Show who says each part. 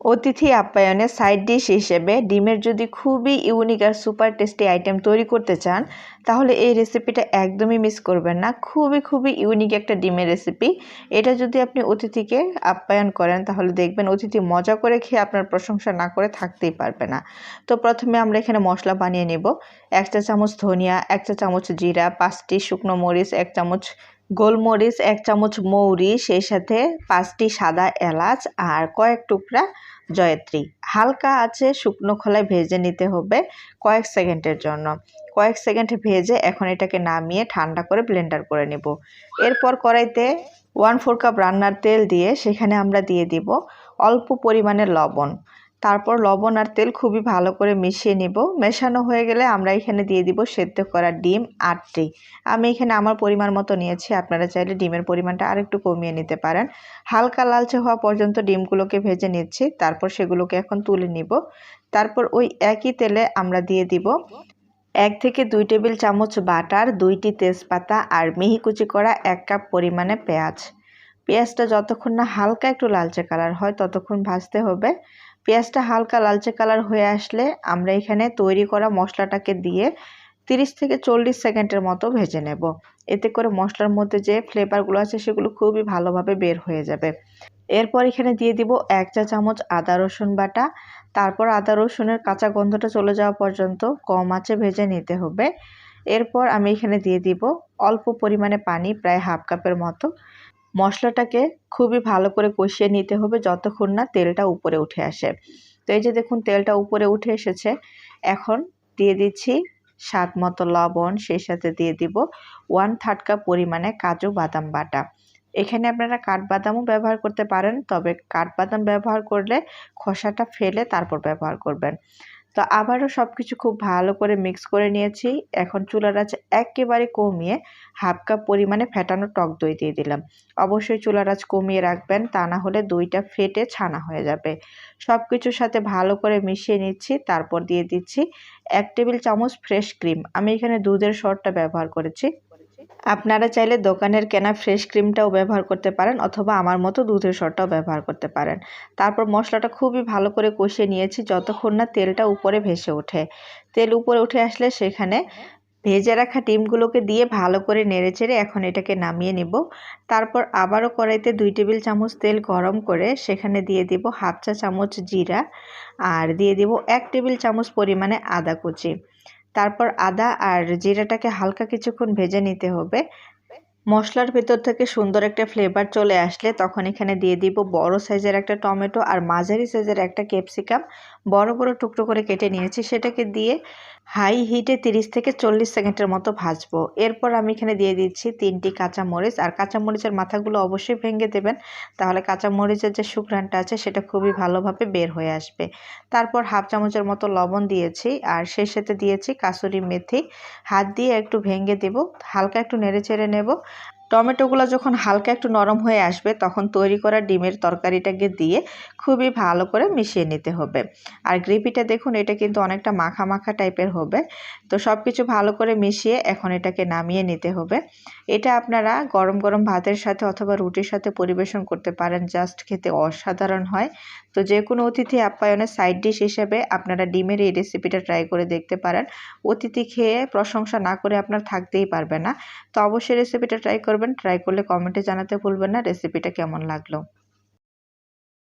Speaker 1: অতিথি আপ্যায়নে side dish হিসেবে ডিমের যদি খুবই ইউনিক আর সুপার টেস্টি আইটেম তৈরি করতে চান, তাহলে এই রেসিপিটা একদমই মিস করবেন না। খুবই খুবই ইউনিক একটা ডিমের রেসিপি এটা যদি আপনি অতিথিকে আপ্যায়ন করেন, তাহলে দেখবেন অতিথি মজা করে খেয়ে আপনার প্রশংসা না করে থাকতেই পারবে না। তো প্রথমে আমরা এখানে মশলা বানিয়ে নেব। এক চা চামচ ধনিয়া, এক চা চামচ জিরা, পাঁচটি শুকনো মরিচ, এক চামচ গোলমরিচ, এক চামচ মৌরি, সেই সাথে পাঁচটি সাদা এলাচ আর কয়েক টুকরা জয়ত্রী। হালকা আছে শুকনো খোলায় ভেজে নিতে হবে কয়েক সেকেন্ডের জন্য। কয়েক সেকেন্ড ভেজে এখন এটাকে নামিয়ে ঠান্ডা করে ব্লেন্ডার করে নেব। এরপর কড়াইতে ওয়ান ফোর কাপ রান্নার তেল দিয়ে সেখানে আমরা দিয়ে দিব অল্প পরিমাণে লবণ। তারপর লবণ আর তেল খুবই ভালো করে মিশিয়ে নিব। মেশানো হয়ে গেলে আমরা এখানে দিয়ে দিব সেদ্ধ করা ডিম আটটি আমি এখানে আমার পরিমাণ মতো নিয়েছি, আপনারা চাইলে ডিমের পরিমাণটা আরেকটু কমিয়ে নিতে পারেন। হালকা লালচে হওয়া পর্যন্ত ডিমগুলোকে ভেজে নিচ্ছি, তারপর সেগুলোকে এখন তুলে নিব। তারপর ওই একই তেলে আমরা দিয়ে দিব এক থেকে দুই টেবিল চামচ বাটার, দুইটি তেজপাতা আর মিহি কুচি করা এক কাপ পরিমাণে পেঁয়াজ। পেঁয়াজটা যতক্ষণ না হালকা একটু লালচে কালার হয়, ততক্ষণ ভাজতে হবে। পেঁয়াজটা হালকা লালচে কালার হয়ে আসলে আমরা এখানে তৈরি করা মশলাটাকে দিয়ে তিরিশ থেকে চল্লিশ সেকেন্ডের মতো ভেজে নেব। এতে করে মশলার মধ্যে যে ফ্লেভারগুলো আছে সেগুলো খুবই ভালোভাবে বের হয়ে যাবে। এরপর এখানে দিয়ে দিব এক চা চামচ আদা রসুন বাটা। তারপর আদা রসুনের কাঁচা গন্ধটা চলে যাওয়া পর্যন্ত কম আঁচে ভেজে নিতে হবে। এরপর আমি এখানে দিয়ে দিব অল্প পরিমাণে পানি, প্রায় হাফ কাপের মতো। মশলাটাকে খুবই ভালো করে কষিয়ে নিতে হবে যতক্ষণ না তেলটা উপরে উঠে আসে। তো এই যে দেখুন, তেলটা উপরে উঠে এসেছে। এখন দিয়ে দিচ্ছি স্বাদ মতো লবণ, সেই সাথে দিয়ে দিব ওয়ান থার্ড কাপ পরিমাণে কাজু বাদাম বাটা। এখানে আপনারা কাঠবাদামও ব্যবহার করতে পারেন, তবে কাঠবাদাম ব্যবহার করলে খোসাটা ফেলে তারপর ব্যবহার করবেন। তো আবারও সব কিছু খুব ভালো করে মিক্স করে নিয়েছি। এখন চুলার আঁচ একেবারে কমিয়ে হাফ কাপ পরিমাণে ফেটানো টক দই দিয়ে দিলাম। অবশ্যই চুলার আঁচ কমিয়ে রাখবেন, তা না হলে দইটা ফেটে ছানা হয়ে যাবে। সব কিছুর সাথে ভালো করে মিশিয়ে নিচ্ছি, তারপর দিয়ে দিচ্ছি এক টেবিল চামচ ফ্রেশ ক্রিম আমি এখানে দুধের শরটা ব্যবহার করেছি। আপনারা চাইলে দোকানের কেনা ফ্রেশ ক্রিমটাও ব্যবহার করতে পারেন অথবা আমার মতো দুধের সরটাও ব্যবহার করতে পারেন। তারপর মশলাটা খুবই ভালো করে কষিয়ে নিয়েছি যতক্ষণ না তেলটা উপরে ভেসে ওঠে। তেল উপরে উঠে আসলে সেখানে ভেজে রাখা ডিমগুলোকে দিয়ে ভালো করে নেড়েচেড়ে এখন এটাকে নামিয়ে নিব। তারপর আবারও কড়াইতে দুই টেবিল চামচ তেল গরম করে সেখানে দিয়ে দিব হাফ চা চামচ জিরা আর দিয়ে দিব এক টেবিল চামচ পরিমাণে আদা কুচি। তারপর আদা আর জিরাটাকে হালকা কিছুক্ষণ ভেজে নিতে হবে। মশলার ভেতর থেকে সুন্দর একটা ফ্লেভার চলে আসলে তখন এখানে দিয়ে দিব বড় সাইজের একটা টমেটো আর মাঝারি সাইজের একটা ক্যাপসিকাম। বড় বড় টুকরো করে কেটে নিয়েছি সেটাকে দিয়ে হাই হিটে 30 থেকে চল্লিশ সেকেন্ডের মতো ভাজবো। এরপর আমি এখানে দিয়ে দিচ্ছি তিনটি কাঁচামরিচ। আর কাঁচামরিচের মাথাগুলো অবশ্যই ভেঙে দেবেন, তাহলে কাঁচামরিচের যে শুকরানটা আছে সেটা খুবই ভালোভাবে বের হয়ে আসবে। তারপর হাফ চামচের মতো লবণ দিয়েছি, আর সেই সাথে দিয়েছি কাসুরি মেথি। হাত দিয়ে একটু ভেঙে দেব, হালকা একটু নেড়ে চেড়ে নেব। টমেটোগুলো যখন হালকা একটু নরম হয়ে আসবে, তখন তৈরি করা ডিমের তরকারিটাকে দিয়ে খুবই ভালো করে মিশিয়ে নিতে হবে। আর গ্রেভিটা দেখুন, এটা কিন্তু অনেকটা মাখা মাখা টাইপের হবে। তো সব কিছু ভালো করে মিশিয়ে এখন এটাকে নামিয়ে নিতে হবে। এটা আপনারা গরম গরম ভাতের সাথে অথবা রুটির সাথে পরিবেশন করতে পারেন, জাস্ট খেতে অসাধারণ হয়। তো যে কোনো অতিথি আপ্যায়নের সাইড ডিশ হিসেবে আপনারা ডিমের এই রেসিপিটা ট্রাই করে দেখতে পারেন। অতিথি খেয়ে প্রশংসা না করে আপনার থাকতেই পারবে না। তো অবশ্যই রেসিপিটা ট্রাই করবেন ট্রাই করলে কমেন্টে জানাতে ভুলবেন না রেসিপিটা কেমন লাগল।